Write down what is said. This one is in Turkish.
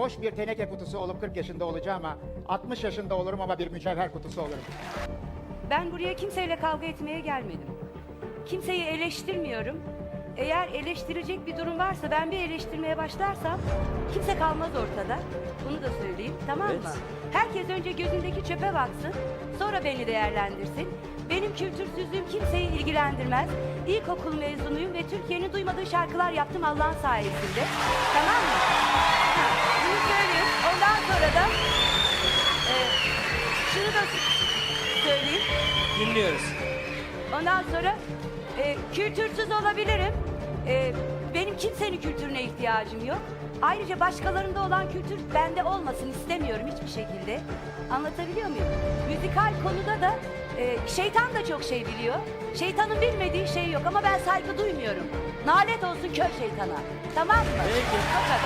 boş bir teneke kutusu olup 40 yaşında olacağım ama 60 yaşında olurum ama bir mücevher kutusu olurum. Ben buraya kimseyle kavga etmeye gelmedim. Kimseyi eleştirmiyorum. Eğer eleştirecek bir durum varsa ben bir eleştirmeye başlarsam kimse kalmaz ortada. Bunu da söyleyeyim tamam mı? Evet. Herkes önce gözündeki çöpe baksın sonra beni değerlendirsin. Benim kültürsüzlüğüm kimseyi ilgilendirmez. İlkokul mezunuyum ve Türkiye'nin duymadığı şarkılar yaptım Allah'ın sayesinde. Tamam mı? Söyleyeyim. Dinliyoruz. Ondan sonra e, kültürsüz olabilirim. E, benim kimsenin kültürüne ihtiyacım yok. Ayrıca başkalarında olan kültür bende olmasın istemiyorum hiçbir şekilde. Anlatabiliyor muyum? Müzikal konuda da e, şeytan da çok şey biliyor. Şeytanın bilmediği şey yok ama ben saygı duymuyorum. Nalet olsun kör şeytana. Tamam mı? Peki. Kadar.